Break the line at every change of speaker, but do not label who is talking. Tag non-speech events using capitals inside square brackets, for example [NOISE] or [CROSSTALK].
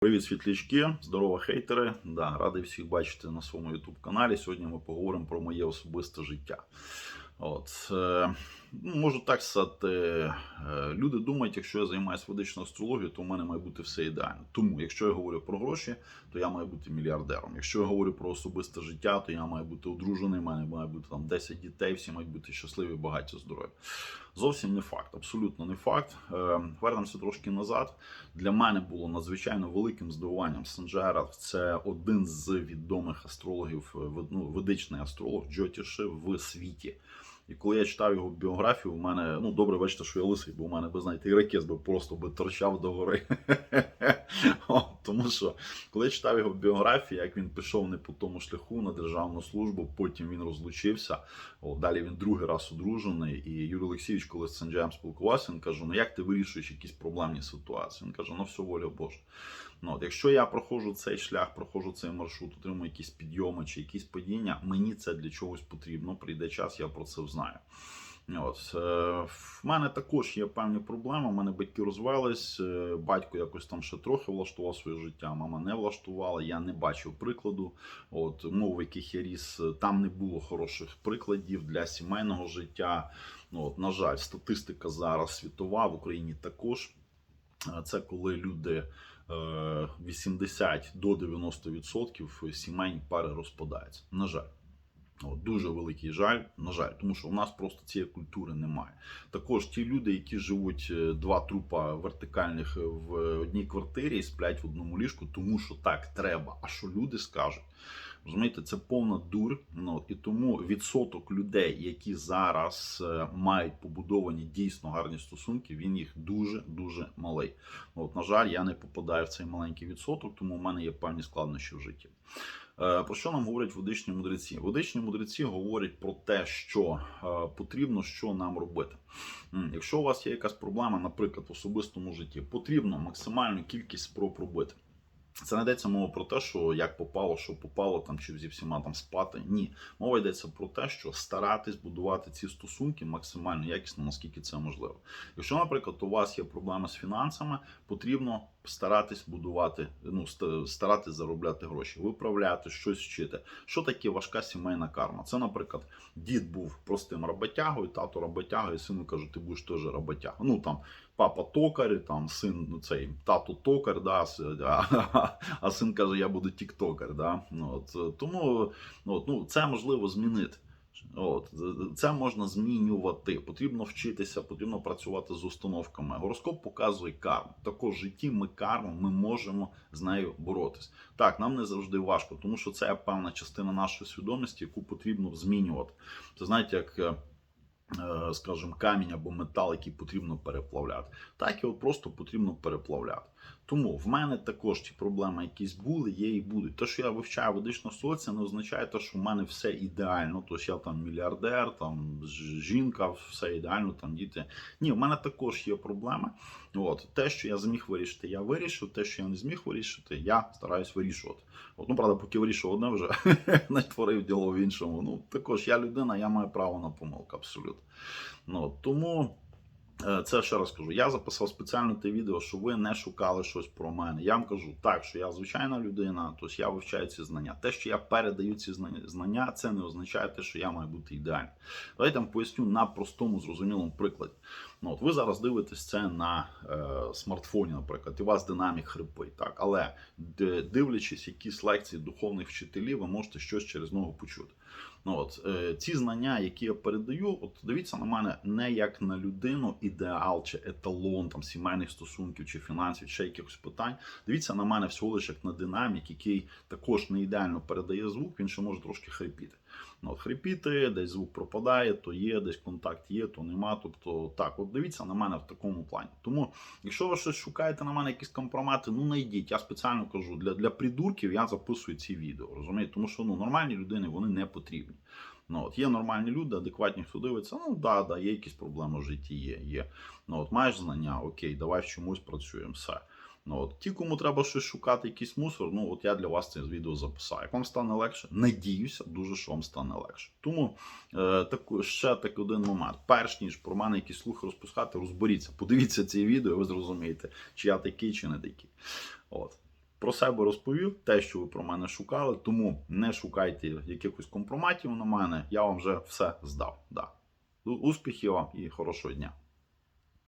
Привіт, світлячки, здорово, хейтери. Да, радий всіх бачити на своєму youtube каналі. Сьогодні ми поговоримо про моє особисте життя. От, е, можу так сказати, е, люди думають, якщо я займаюся ведичною астрологією, то в мене має бути все ідеально. Тому, якщо я говорю про гроші, то я маю бути мільярдером. Якщо я говорю про особисте життя, то я маю бути одружений, в мене має бути там 10 дітей, всі мають бути щасливі, багаті, здорові. Зовсім не факт, абсолютно не факт. Е, Вернемося трошки назад. Для мене було надзвичайно великим здивуванням Санджера. Це один з відомих астрологів, е, ну, ведичний астролог Джотіши в світі. І коли я читав його біографію, у мене ну добре, бачите, що я лисий, бо у мене би знаєте, іракез би просто би торчав до гори. [LAUGHS] Тому що коли я читав його біографію, як він пішов не по тому шляху на державну службу, потім він розлучився. О, далі він другий раз одружений. І Юрій Олексійович, коли з Санджаєм спілкувався, він каже: Ну як ти вирішуєш якісь проблемні ситуації? Він каже: Ну все воля Божа. Ну, от, якщо я проходжу цей шлях, проходжу цей маршрут, отримую якісь підйоми чи якісь падіння, мені це для чогось потрібно. Прийде час, я про це знаю. От, е, в мене також є певні проблеми. У мене батьки розвелись, е, батько якось там ще трохи влаштував своє життя, мама не влаштувала. Я не бачив прикладу. От умов, в яких я ріс, е, там не було хороших прикладів для сімейного життя. Ну, от, на жаль, статистика зараз світова в Україні також. Це коли люди е, 80 до 90% сімейні пари розпадаються. На жаль. От, дуже великий жаль, на жаль, тому що у нас просто цієї культури немає. Також ті люди, які живуть е, два трупа вертикальних в одній квартирі і сплять в одному ліжку, тому що так треба. А що люди скажуть? Розумієте, це повна дур. Ну, і тому відсоток людей, які зараз е, мають побудовані дійсно гарні стосунки, він їх дуже дуже малий. Ну, От, на жаль, я не попадаю в цей маленький відсоток, тому в мене є певні складнощі в житті. Е, Про що нам говорять водичні мудреці? Водичні мудреці говорять про те, що е, потрібно, що нам робити. Якщо у вас є якась проблема, наприклад, в особистому житті, потрібно максимальну кількість спроб робити. Це не йдеться мова про те, що як попало, що попало, там чи зі всіма там спати. Ні, мова йдеться про те, що старатись будувати ці стосунки максимально якісно, наскільки це можливо. Якщо, наприклад, у вас є проблеми з фінансами, потрібно старатись будувати, ну ст- старатись заробляти гроші, виправляти щось вчити. Що таке важка сімейна карма? Це, наприклад, дід був простим роботягою, тато роботягою, сину каже, ти будеш теж роботяга. Ну там папа токар, там син, ну цей тато токар, да, а, [LAUGHS] а син каже, я буду тіктокер. Да? Ну, от, е, тому от, ну, це можливо змінити. От, це можна змінювати. Потрібно вчитися, потрібно працювати з установками. Гороскоп показує карму. Також житті ми карму, ми можемо з нею боротись. Так, нам не завжди важко, тому що це певна частина нашої свідомості, яку потрібно змінювати. Це знаєте, як. Е, Скажімо, камінь або метал, який потрібно переплавляти, так його просто потрібно переплавляти. Тому в мене також ті проблеми, якісь були, є і будуть. Те, що я вивчаю ведичну астрологію, не означає, те, що в мене все ідеально. Тож я там мільярдер, там жінка, все ідеально, там діти. Ні, в мене також є проблеми. От те, що я зміг вирішити, я вирішив. Те, що я не зміг вирішити, я стараюсь вирішувати. От, ну правда, поки вирішив одне вже [LAUGHS] не творив діло в іншому. Ну також я людина, я маю право на помилку, абсолютно. Ну тому. Е, Це ще раз кажу. Я записав спеціально те відео, щоб ви не шукали щось про мене. Я вам кажу так, що я звичайна людина, тобто я вивчаю ці знання. Те, що я передаю ці знання- це не означає те, що я маю бути ідеальним. Давайте вам поясню на простому, зрозумілому прикладі. Ну, от ви зараз дивитесь це на е, смартфоні, наприклад, і у вас динамік хрипить, так. Але дивлячись якісь лекції духовних вчителів, ви можете щось через нього почути. Ну от е, ці знання, які я передаю, от дивіться на мене не як на людину, ідеал чи еталон там сімейних стосунків чи фінансів, чи якихось питань. Дивіться на мене всього лише як на динамік, який також не ідеально передає звук, він ще може трошки хрипіти. Ну, от хрипіти, десь звук пропадає, то є, десь контакт є, то нема. Тобто так, от дивіться на мене в такому плані. Тому, якщо ви щось шукаєте на мене якісь компромати, ну знайдіть. Я спеціально кажу, для, для придурків я записую ці відео. Розумієте? Тому що ну, нормальні людини вони не потрібні. Ну, от, є нормальні люди, адекватні, хто дивиться, ну да, да, є якісь проблеми в житті, є. є. Ну, от, маєш знання, окей, давай в чомусь працюємо, все. Ну, от, ті, кому треба щось шукати, якийсь мусор, ну от я для вас це відео записаю. Як вам стане легше? Надіюся, дуже що вам стане легше. Тому е, таку, ще такий один момент. Перш ніж про мене якісь слухи розпускати, розберіться, подивіться ці відео, і ви зрозумієте, чи я такий, чи не такий. От. Про себе розповів, те, що ви про мене шукали, тому не шукайте якихось компроматів на мене. Я вам вже все здав. Да. Успіхів вам і хорошого дня.